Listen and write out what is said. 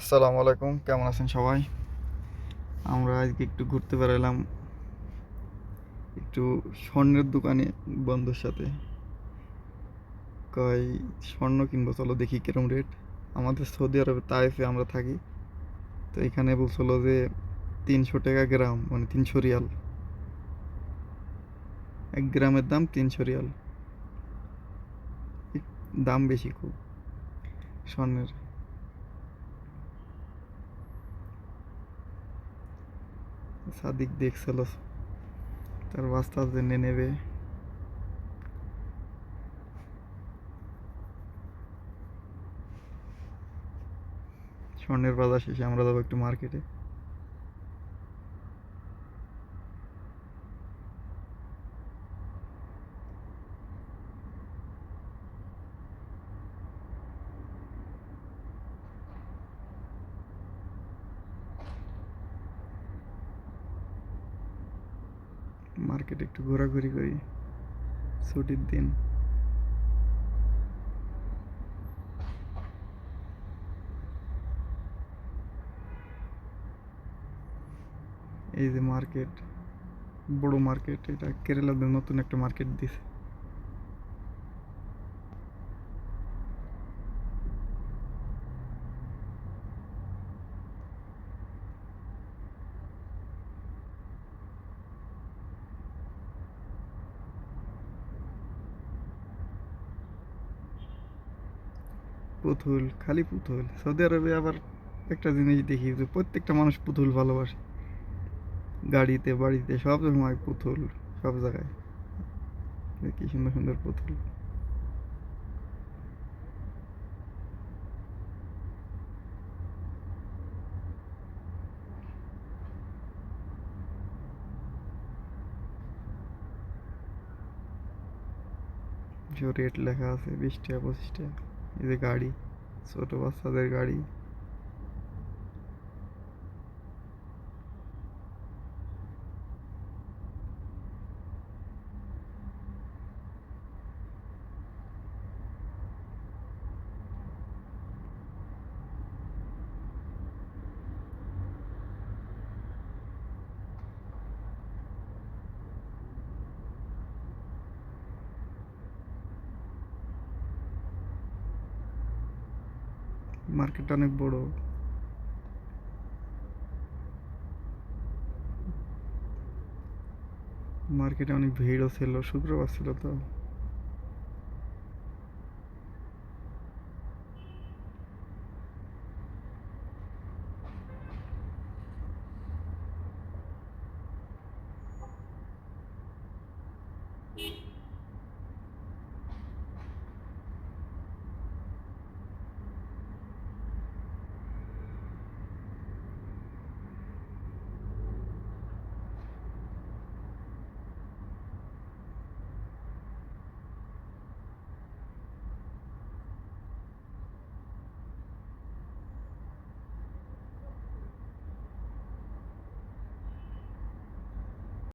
আসসালামু আলাইকুম, কেমন আছেন সবাই? আমরা আজকে একটু ঘুরতে বেড়ালাম একটু স্বর্ণের দোকানে বন্ধুর সাথে। কয়, স্বর্ণ কিনবো, চলো দেখি কিরম রেট আমাদের সৌদি আরবে তাইফে আমরা থাকি, তো এখানে বলছিল যে তিনশো টাকা গ্রাম মানে তিনশো রিয়াল। এক গ্রামের দাম তিনশো রিয়াল। দাম বেশি খুব, স্বর্ণের। সাদিক দেখছিল তার বাস্তার জন্য নেবে। স্বর্ণের বাজার শেষে আমরা যাব একটু মার্কেটে মার্কেটে একটু ঘোরাঘুরি করি, ছুটির দিন। এই যে মার্কেট, বড় মার্কেট, এটা কেরালাতে নতুন একটা মার্কেট দিছে। পুতুল, খালি পুতুল। সৌদি আরবে আবার একটা জিনিস দেখি যে প্রত্যেকটা মানুষ পুতুল ভালোবাসে। গাড়িতে, বাড়িতে, সব সময় পুতুল, সব জায়গায়। কি সুন্দর সুন্দর পুতুল। রেট লেখা আছে বিশ টাকা, পঁচিশ টাকা। এই যে গাড়ি ছোট বাচ্চাদের গাড়ি। মার্কেটটা অনেক বড়। মার্কেটে অনেক ভিড়ও ছিল শুক্রবার ছিল তো।